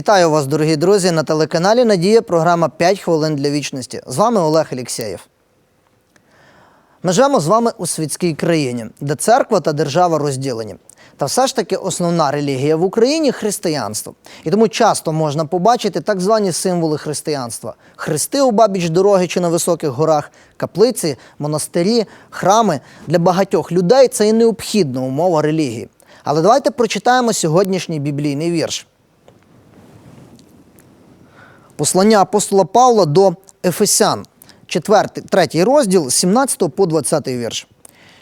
Вітаю вас, дорогі друзі, на телеканалі Надія. Програма «5 хвилин для вічності. З вами Олег Алєксєєв. Ми живемо з вами у світській країні, де церква та держава розділені. Та все ж таки основна релігія в Україні християнство. І тому часто можна побачити так звані символи християнства: хрести у бабіч дороги чи на високих горах, каплиці, монастирі, храми. Для багатьох людей це і необхідна умова релігії. Але давайте прочитаємо сьогоднішній біблійний вірш. Послання апостола Павла до Ефесян, 4, 3 розділ, з 17 по 20 вірш.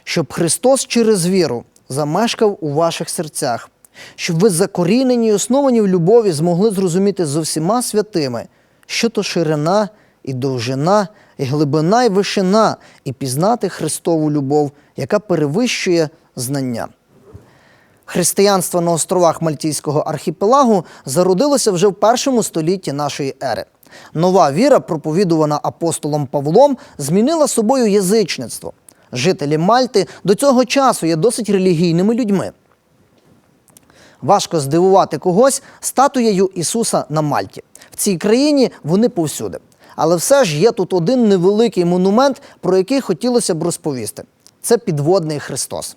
Щоб Христос через віру замешкав у ваших серцях, щоб ви закорінені і основані в любові змогли зрозуміти зо всіма святими, що то ширина і довжина, і глибина, і вишина, і пізнати Христову любов, яка перевищує знання. Християнство на островах Мальтійського архіпелагу зародилося вже в першому столітті нашої ери. Нова віра, проповідувана апостолом Павлом, змінила собою язичництво. Жителі Мальти до цього часу є досить релігійними людьми. Важко здивувати когось статуєю Ісуса на Мальті. В цій країні вони повсюди. Але все ж є тут один невеликий монумент, про який хотілося б розповісти. Це підводний Христос.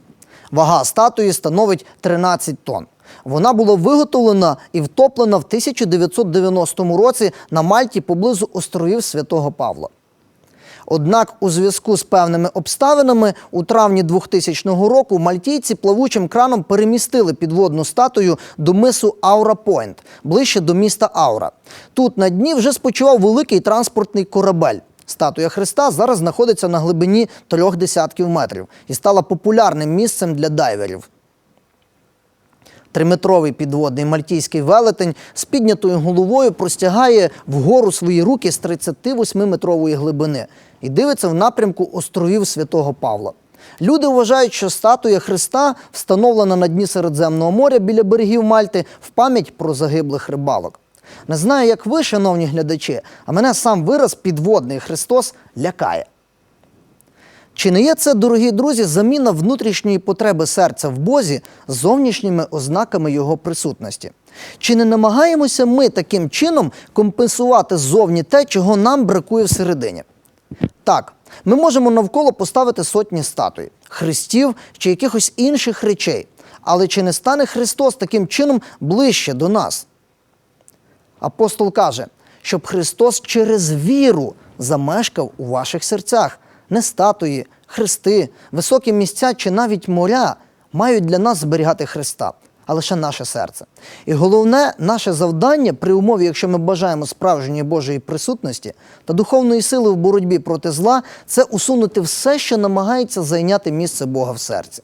Вага статуї становить 13 тонн. Вона була виготовлена і втоплена в 1990 році на Мальті поблизу островів Святого Павла. Однак у зв'язку з певними обставинами у травні 2000 року мальтійці плавучим краном перемістили підводну статую до мису Аура Пойнт, ближче до міста Аура. Тут на дні вже спочивав великий транспортний корабель. Статуя Христа зараз знаходиться на глибині трьох десятків метрів і стала популярним місцем для дайверів. Триметровий підводний мальтійський велетень з піднятою головою простягає вгору свої руки з 38-метрової глибини і дивиться в напрямку островів Святого Павла. Люди вважають, що статуя Христа встановлена на дні Середземного моря біля берегів Мальти в пам'ять про загиблих рибалок. Не знаю, як ви, шановні глядачі, а мене сам вираз підводний Христос лякає. Чи не є це, дорогі друзі, заміна внутрішньої потреби серця в Бозі зовнішніми ознаками його присутності? Чи не намагаємося ми таким чином компенсувати ззовні те, чого нам бракує всередині? Так, ми можемо навколо поставити сотні статуй, хрестів чи якихось інших речей. Але чи не стане Христос таким чином ближче до нас? Апостол каже, щоб Христос через віру замешкав у ваших серцях. Не статуї, хрести, високі місця чи навіть моря мають для нас зберігати Христа, а лише наше серце. І головне наше завдання при умові, якщо ми бажаємо справжньої Божої присутності та духовної сили в боротьбі проти зла, це усунути все, що намагається зайняти місце Бога в серці.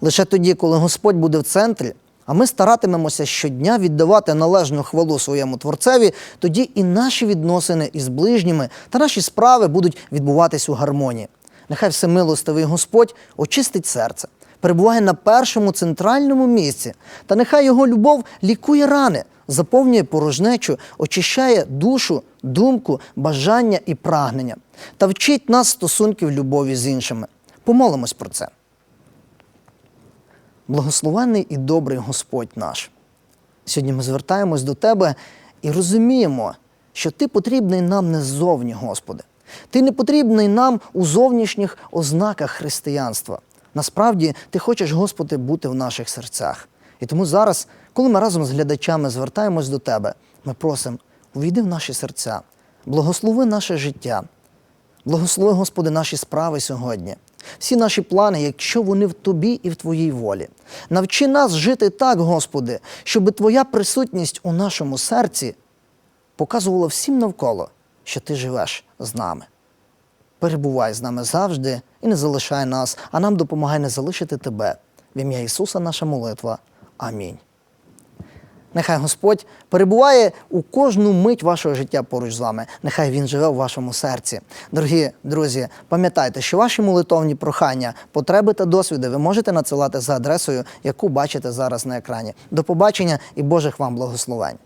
Лише тоді, коли Господь буде в центрі, а ми старатимемося щодня віддавати належну хвалу своєму творцеві, тоді і наші відносини із ближніми та наші справи будуть відбуватись у гармонії. Нехай всемилостивий Господь очистить серце, перебуває на першому центральному місці, та нехай його любов лікує рани, заповнює порожнечу, очищає душу, думку, бажання і прагнення та вчить нас стосунків любові з іншими. Помолимось про це. Благословенний і добрий Господь наш. Сьогодні ми звертаємось до Тебе і розуміємо, що Ти потрібний нам не ззовні, Господи. Ти не потрібний нам у зовнішніх ознаках християнства. Насправді, Ти хочеш, Господи, бути в наших серцях. І тому зараз, коли ми разом з глядачами звертаємось до Тебе, ми просимо, увійди в наші серця, благослови наше життя, Благослови, Господи, наші справи сьогодні, всі наші плани, якщо вони в Тобі і в Твоїй волі. Навчи нас жити так, Господи, щоб Твоя присутність у нашому серці показувала всім навколо, що Ти живеш з нами. Перебувай з нами завжди і не залишай нас, а нам допомагай не залишити Тебе. В ім'я Ісуса наша молитва. Амінь. Нехай Господь перебуває у кожну мить вашого життя поруч з вами. Нехай Він живе у вашому серці. Дорогі друзі, пам'ятайте, що ваші молитовні прохання, потреби та досвіди ви можете надсилати за адресою, яку бачите зараз на екрані. До побачення і Божих вам благословень.